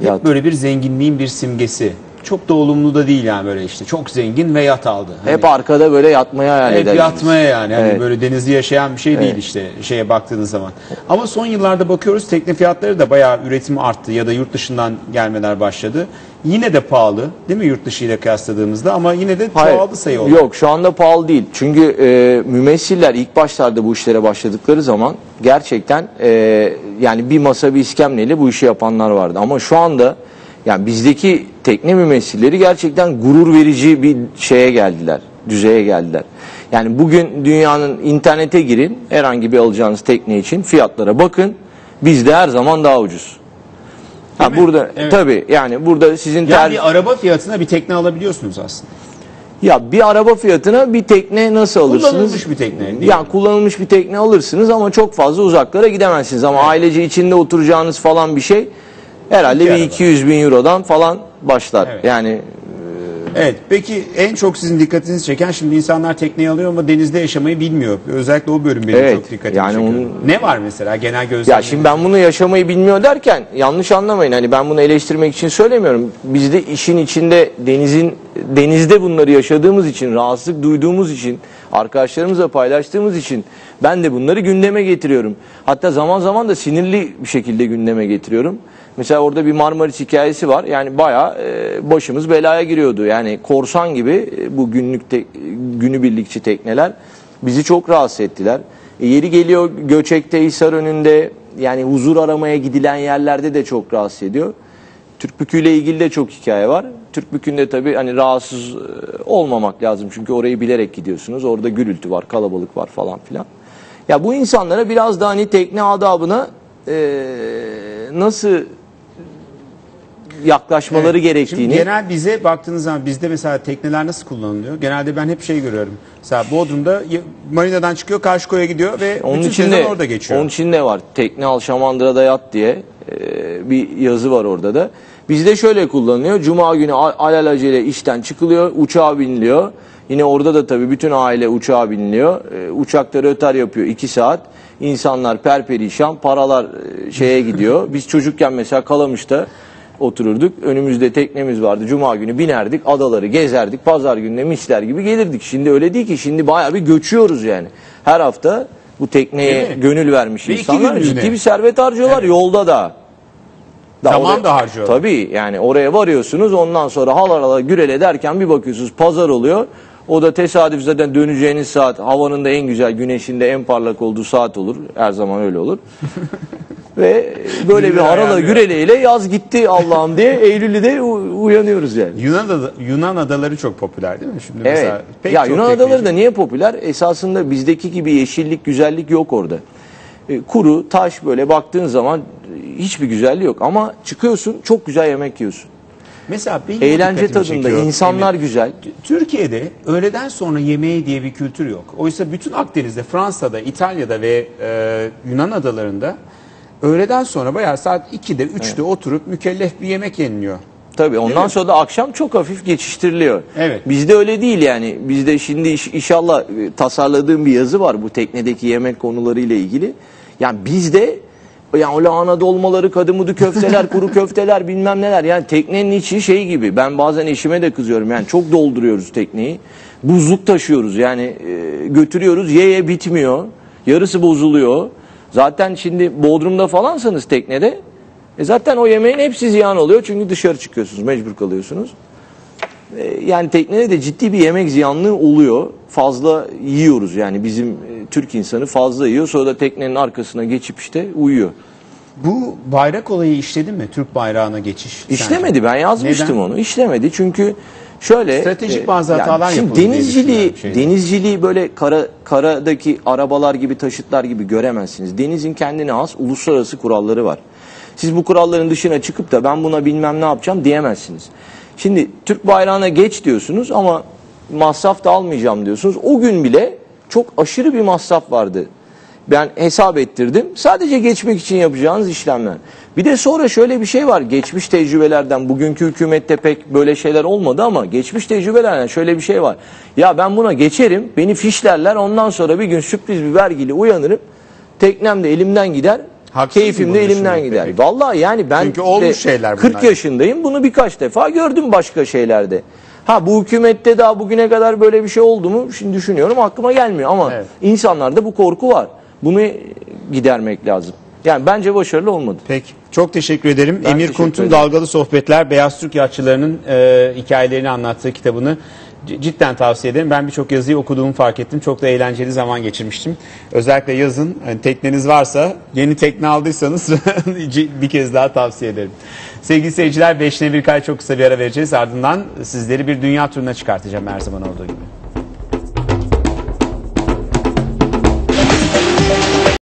Yat. Böyle bir zenginliğin bir simgesi. Çok da olumlu da değil yani böyle işte. Çok zengin ve yat aldı. Hani Hep arkada böyle yatmaya hayal hep yatmaya yani. Hani Evet. böyle denizde yaşayan bir şey değil işte şeye baktığınız zaman. Ama son yıllarda bakıyoruz tekne fiyatları da bayağı üretim arttı ya da yurt dışından gelmeler başladı. Yine de pahalı değil mi yurt dışı ile kıyasladığımızda ama yine de Hayır. çoğaldı sayı olarak. Yok şu anda pahalı değil. Çünkü e, mümessiller ilk başlarda bu işlere başladıkları zaman gerçekten e, yani bir masa bir iskemleyle bu işi yapanlar vardı. Ama şu anda yani bizdeki tekne mümessilleri gerçekten gurur verici bir şeye geldiler. Düzeye geldiler. Yani bugün dünyanın internete girin herhangi bir alacağınız tekne için fiyatlara bakın. Bizde her zaman daha ucuz. Ha, Değil mi? burada Evet. tabii yani burada sizin ter- Yani bir araba fiyatına bir tekne alabiliyorsunuz aslında. Ya bir araba fiyatına bir tekne nasıl alırsınız? Kullanılmış bir tekne değil mi? Ya kullanılmış bir tekne alırsınız ama çok fazla uzaklara gidemezsiniz. Ama ailece içinde oturacağınız falan bir şey herhalde bir araba. 200 bin eurodan falan başlar. Evet. Yani Evet. Peki en çok sizin dikkatinizi çeken şimdi insanlar tekneyi alıyor ama denizde yaşamayı bilmiyor. Özellikle o bölüm benim Evet, çok dikkatimi yani çekiyor. onun- Ne var mesela genel gözlemleriniz? ya şimdi ben bunu yaşamayı bilmiyor derken yanlış anlamayın. Hani ben bunu eleştirmek için söylemiyorum. Biz de işin içinde denizin denizde bunları yaşadığımız için, rahatsızlık duyduğumuz için, arkadaşlarımızla paylaştığımız için ben de bunları gündeme getiriyorum. Hatta zaman zaman da sinirli bir şekilde gündeme getiriyorum. Mesela orada bir Marmaris hikayesi var. Yani bayağı e, başımız belaya giriyordu. Yani korsan gibi e, bu günlük günübirlikçi tekneler bizi çok rahatsız ettiler. E, yeri geliyor Göçek'te, Hisar önünde yani huzur aramaya gidilen yerlerde de çok rahatsız ediyor. Türkbükü ile ilgili de çok hikaye var. Türkbükü'nde tabii hani rahatsız e, olmamak lazım. Çünkü orayı bilerek gidiyorsunuz. Orada gürültü var, kalabalık var falan filan. Ya bu insanlara biraz da hani tekne adabına e, nasıl yaklaşmaları Evet. gerektiğini Şimdi genel bize baktığınız zaman bizde mesela tekneler nasıl kullanılıyor? Genelde ben hep şey görüyorum. Mesela Bodrum'da marinadan çıkıyor karşı koya gidiyor ve Onun bütün için de orada geçiyor. Onun için de var. Tekne al Şamandıra'da yat diye e, bir yazı var orada da. Bizde şöyle kullanılıyor. Cuma günü al- alelacele işten çıkılıyor, uçağa biniliyor. Yine orada da tabii bütün aile uçağa biniliyor. E, uçakta rötar yapıyor 2 saat. İnsanlar perperişan, paralar e, şeye gidiyor. Biz çocukken mesela Kalamış'ta otururduk. Önümüzde teknemiz vardı. Cuma günü binerdik, adaları gezerdik. Pazar gününe misler gibi gelirdik. Şimdi öyle değil ki. Şimdi bayağı bir göçüyoruz yani. Her hafta bu tekneye gönül vermiş Ve insanlar ciddi bir servet harcıyorlar Evet. yolda da. Zaman oraya- da harcıyorlar. Tabii yani oraya varıyorsunuz ondan sonra halar gürele derken bir bakıyorsunuz pazar oluyor. O da tesadüf zaten döneceğiniz saat havanın da en güzel güneşin de en parlak olduğu saat olur. Her zaman öyle olur. Ve böyle bir harala güreleyle yaz gitti Allah'ım diye Eylül'de u- uyanıyoruz yani. Yunan, ada- Yunan adaları çok popüler değil mi? Şimdi Evet. mesela pek Ya çok Yunan adaları da niye popüler? Esasında bizdeki gibi yeşillik, güzellik yok orada. E, kuru, taş böyle baktığın zaman hiçbir güzelliği yok. Ama çıkıyorsun çok güzel yemek yiyorsun. Mesela benim Eğlence tadında, çekiyor, insanlar Emir. güzel. Türkiye'de öğleden sonra yemeği diye bir kültür yok. Oysa bütün Akdeniz'de, Fransa'da, İtalya'da ve e, Yunan adalarında öğleden sonra bayağı saat 2'de 3'te oturup mükellef bir yemek yeniliyor. Tabii ondan sonra da akşam çok hafif geçiştiriliyor. Evet. Bizde öyle değil yani. Bizde şimdi iş- inşallah e, tasarladığım bir yazı var bu teknedeki yemek konularıyla ilgili. Yani bizde yani o lahana dolmaları, kadımıdı köfteler, kuru köfteler bilmem neler. Yani teknenin içi şey gibi. Ben bazen eşime de kızıyorum. Yani çok dolduruyoruz tekneyi. Buzluk taşıyoruz yani e, götürüyoruz ye ye bitmiyor. Yarısı bozuluyor. Zaten şimdi Bodrum'da falansanız teknede e zaten o yemeğin hepsi ziyan oluyor çünkü dışarı çıkıyorsunuz, mecbur kalıyorsunuz. E, yani teknede de ciddi bir yemek ziyanlığı oluyor. Fazla yiyoruz yani bizim Türk insanı fazla yiyor sonra da teknenin arkasına geçip işte uyuyor. Bu bayrak olayı işledi mi? Türk bayrağına geçiş. sence? İşlemedi ben yazmıştım Neden? onu. İşlemedi çünkü şöyle Stratejik e, bazı yani hatalar şimdi denizciliği denizciliği böyle kara karadaki arabalar gibi taşıtlar gibi göremezsiniz. Denizin kendine has uluslararası kuralları var. Siz bu kuralların dışına çıkıp da ben buna bilmem ne yapacağım diyemezsiniz. Şimdi Türk bayrağına geç diyorsunuz ama masraf da almayacağım diyorsunuz. O gün bile çok aşırı bir masraf vardı. Ben hesap ettirdim. Sadece geçmek için yapacağınız işlemler. Bir de sonra şöyle bir şey var. Geçmiş tecrübelerden bugünkü hükümette pek böyle şeyler olmadı ama geçmiş tecrübelerden şöyle bir şey var. Ya ben buna geçerim. Beni fişlerler. Ondan sonra bir gün sürpriz bir vergiyle uyanırım. Teknem de elimden gider. Haksız Keyfim de elimden gider. peki? Vallahi yani ben Çünkü olmuş şeyler 40 bunlar. yaşındayım. Bunu birkaç defa gördüm başka şeylerde. Ha bu hükümette daha bugüne kadar böyle bir şey oldu mu? Şimdi düşünüyorum aklıma gelmiyor ama Evet. insanlarda bu korku var. Bunu gidermek lazım. Yani bence başarılı olmadı. Peki. Çok teşekkür ederim. Ben Emir Kunt'un. Dalgalı Sohbetler Beyaz Türk Yatçılarının e, hikayelerini anlattığı kitabını cidden tavsiye ederim. Ben birçok yazıyı okuduğumu fark ettim. Çok da eğlenceli zaman geçirmiştim. Özellikle yazın hani tekneniz varsa yeni tekne aldıysanız bir kez daha tavsiye ederim. Sevgili seyirciler 5'ne bir kay çok kısa bir ara vereceğiz. Ardından sizleri bir dünya turuna çıkartacağım her zaman olduğu gibi.